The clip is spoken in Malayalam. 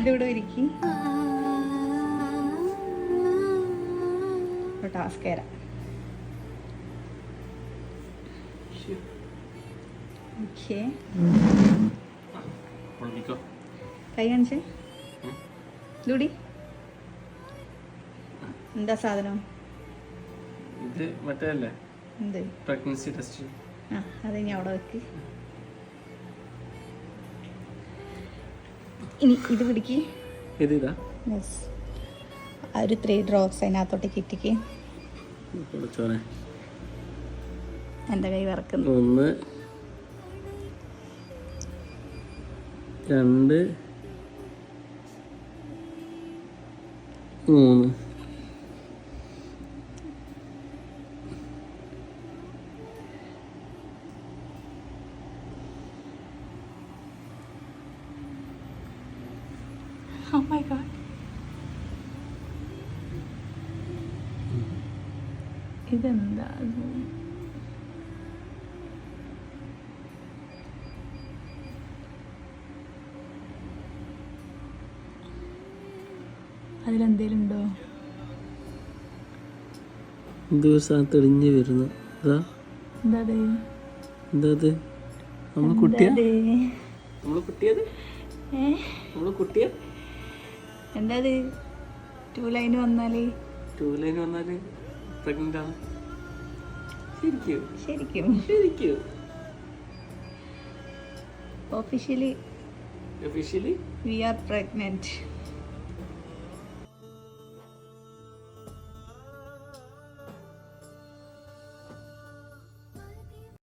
ഇതിവിടെ ഇരിക്കി. ടാസ്ക് തരാം ഓക്കേ കൈ കാണിച്ചേ? ഇതൂടി. എന്താ സാധനം? ഇത് മറ്റേ അല്ലേ? എന്ത്? പ്രഗ്നൻസി ടെസ്റ്റ് ആ അത് ഇനി അവിടെ വെക്ക്. ഇനി ഇത് പിടിക്ക്. ഇത് ഇതാ? യെസ് ആ ഒരു ത്രീ ഡ്രോപ്സ് അതിനകത്തോട്ട് കുറച്ചോനെ എന്റെ കൈ വറക്കുന്നു. ഒന്ന് രണ്ട് മൂന്ന്. Oh my god. ഇതെന്താ? ഇത്? അതിലെന്തേലും ഉണ്ടോ ദിവസം തെളിഞ്ഞു വരുന്നു. നമ്മൾ കുട്ടിയാ? എന്താ അത്? നമ്മൾ കുട്ടിയത്? നമ്മൾ കുട്ടിയാ? എന്താ അത് ടു ലൈൻ വന്നാൽ? ടു ലൈൻ വന്നാൽ പ്രഗ്നന്റ് ആണ്. ശരിക്കും. ശരിക്കും. ശരിക്കും. Officially officially we are pregnant